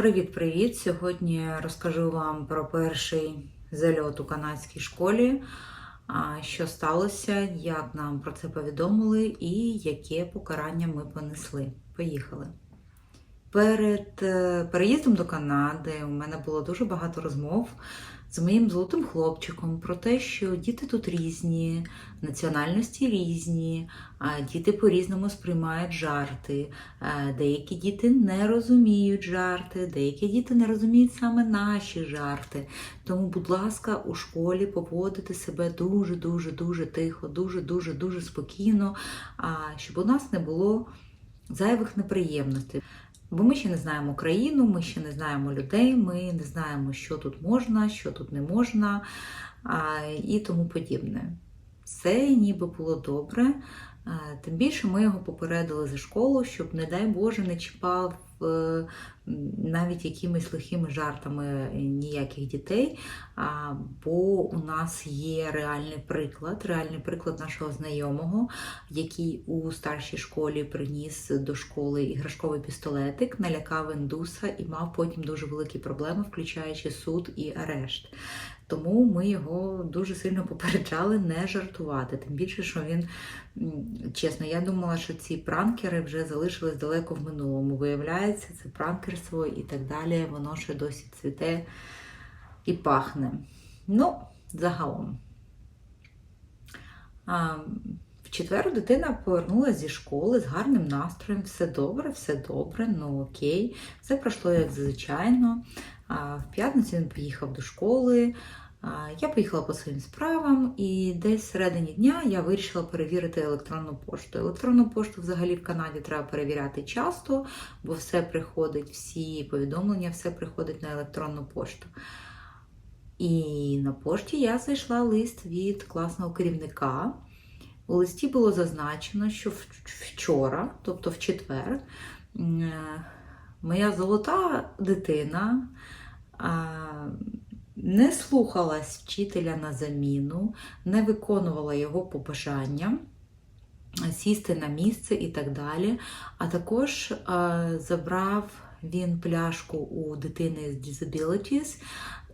Привіт-привіт! Сьогодні розкажу вам про перший зальот у канадській школі, що сталося, як нам про це повідомили і яке покарання ми понесли. Поїхали. Перед е, переїздом до Канади у мене було дуже багато розмов з моїм золотим хлопчиком про те, що діти тут різні, національності різні, діти по-різному сприймають жарти. Е, Деякі діти не розуміють жарти, деякі діти не розуміють саме наші жарти. Тому, будь ласка, у школі поводити себе дуже, дуже, тихо, дуже, дуже, дуже спокійно, щоб у нас не було зайвих неприємностей. Бо ми ще не знаємо країну, ми ще не знаємо людей, ми не знаємо, що тут можна, що тут не можна і тому подібне. Все ніби було добре. Тим більше ми його попередили за школу, щоб, не дай Боже, не чіпав е, навіть якимись лихими жартами ніяких дітей. Бо у нас є реальний приклад, реальний приклад нашого знайомого, який у старшій школі приніс до школи іграшковий пістолетик, налякав індуса і мав потім дуже великі проблеми, включаючи суд і арешт. Тому ми його дуже сильно попереджали не жартувати. Тим більше, що він, чесно, я думала, що ці пранкери вже залишились далеко в минулому. Виявляється, це пранкерство і так далі, воно ще досі цвіте і пахне. Ну, загалом. А, в четвер дитина повернулася зі школи з гарним настроєм. Все добре, все добре, ну окей. Все пройшло як звичайно. А, в п'ятницю він поїхав до школи. Я поїхала по своїм справам, і десь всередині дня я вирішила перевірити електронну пошту. Електронну пошту взагалі в Канаді треба перевіряти часто, бо все приходить, всі повідомлення, все приходить на електронну пошту. І на пошті я знайшла лист від класного керівника. У листі було зазначено, що вчора, тобто в четвер, е, моя золота дитина не слухалась вчителя на заміну, не виконувала його побажання сісти на місце і так далі. А також а, забрав він пляшку у дитини з disabilities,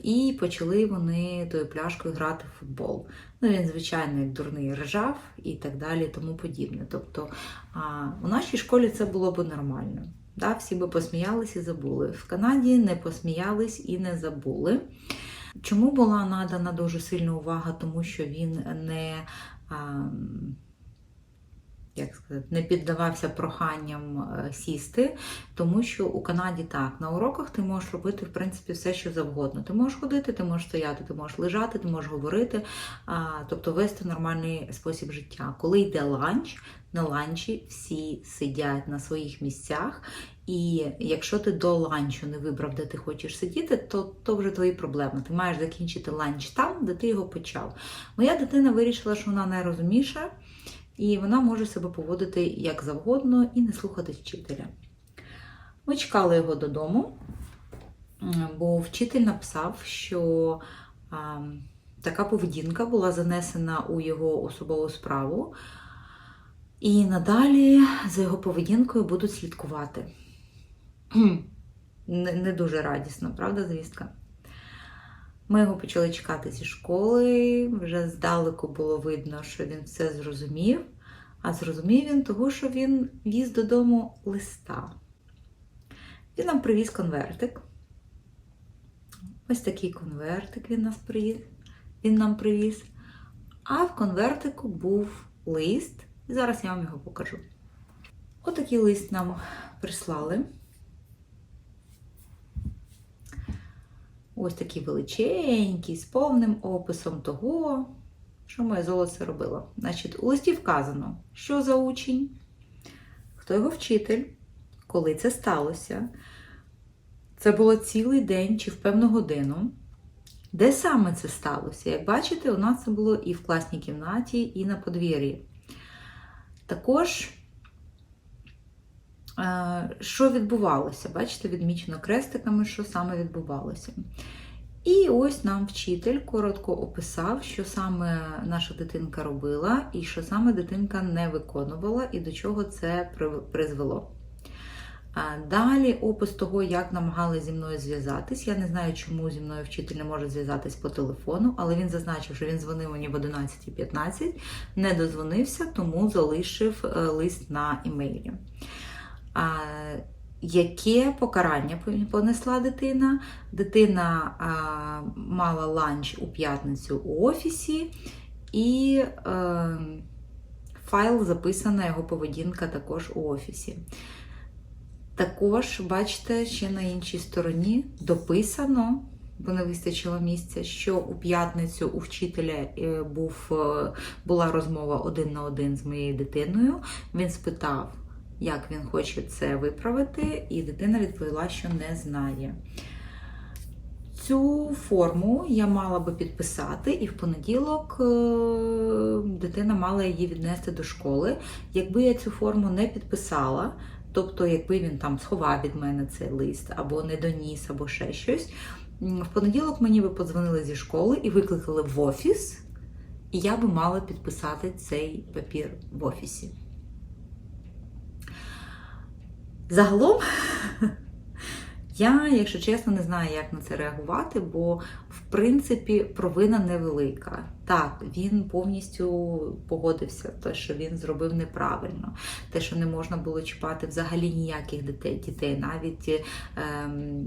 і почали вони тою пляшкою грати в футбол. Ну, він, звичайно, дурний ржав і так далі, тому подібне. Тобто а, у нашій школі це було б нормально. Да? Всі би посміялись і забули. В Канаді не посміялись і не забули. Чому була надана дуже сильна увага? Тому що він не. Як сказати, не піддавався проханням е, сісти, тому що у Канаді так, на уроках ти можеш робити в принципі все, що завгодно. Ти можеш ходити, ти можеш стояти, ти можеш лежати, ти можеш говорити, тобто вести нормальний спосіб життя. Коли йде ланч, на ланчі всі сидять на своїх місцях, і якщо ти до ланчу не вибрав, де ти хочеш сидіти, то, то вже твої проблеми. Ти маєш закінчити ланч там, де ти його почав. Моя дитина вирішила, що вона найрозумніша. І вона може себе поводити як завгодно і не слухати вчителя. Ми чекали його додому, бо вчитель написав, що а, така поведінка була занесена у його особову справу, і надалі за його поведінкою будуть слідкувати. Не, дуже радісно, правда, звістка? Ми його почали чекати зі школи, вже здалеку було видно, що він все зрозумів. А зрозумів він того, що він віз додому листа. Він нам привіз конвертик. Ось такий конвертик він, нас привіз, він нам привіз. А в конвертику був лист, і зараз я вам його покажу. Отакий лист нам прислали. Ось такий величенький, з повним описом того, що моє золоце робило. Значить, у листі вказано, що за учень, хто його вчитель, коли це сталося. Це було цілий день чи в певну годину. Де саме це сталося? Як бачите, у нас це було і в класній кімнаті, і на подвір'ї. Також що відбувалося. Бачите, відмічено крестиками, що саме відбувалося. І ось нам вчитель коротко описав, що саме наша дитинка робила, і що саме дитинка не виконувала, і до чого це призвело. Далі опис того, як намагалися зі мною зв'язатись. Я не знаю, чому зі мною вчитель не може зв'язатись по телефону, але він зазначив, що він дзвонив мені в 11.15, не дозвонився, тому залишив е, лист на імейлі. Яке покарання понесла дитина? Дитина а, мала ланч у п'ятницю у офісі, і е, файл записана його поведінка також у офісі. Також, бачите, ще на іншій стороні дописано, бо не вистачило місця, що у п'ятницю у вчителя е, був, е, була розмова один на один з моєю дитиною. Він спитав, як він хоче це виправити, і дитина відповіла, що не знає. Цю форму я мала би підписати, і в понеділок е, дитина мала її віднести до школи. Якби я цю форму не підписала, тобто, якби він там сховав від мене цей лист, або не доніс, або ще щось, в понеділок мені би подзвонили зі школи і викликали в офіс, і я би мала підписати цей папір в офісі. Загалом, я, якщо чесно, не знаю, як на це реагувати, бо, в принципі, провина невелика. Так, він повністю погодився, те, що він зробив неправильно, те, що не можна було чіпати взагалі ніяких дітей, дітей навіть ем,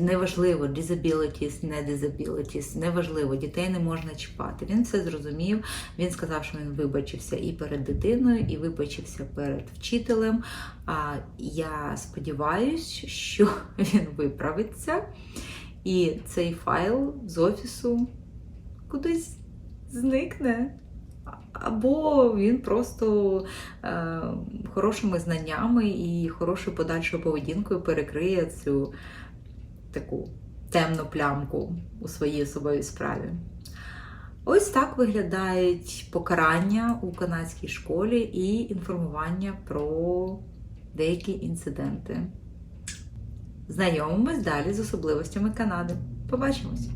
неважливо, disabilities, не disabilities, неважливо, дітей не можна чіпати. Він все зрозумів. Він сказав, що він вибачився і перед дитиною, і вибачився перед вчителем. А я сподіваюся, що він виправиться, і цей файл з офісу кудись зникне. Або він просто е, хорошими знаннями і хорошою подальшою поведінкою перекриє цю таку темну плямку у своїй особовій справі. Ось так виглядають покарання у канадській школі і інформування про деякі інциденти. Знайомимось далі з особливостями Канади. Побачимось!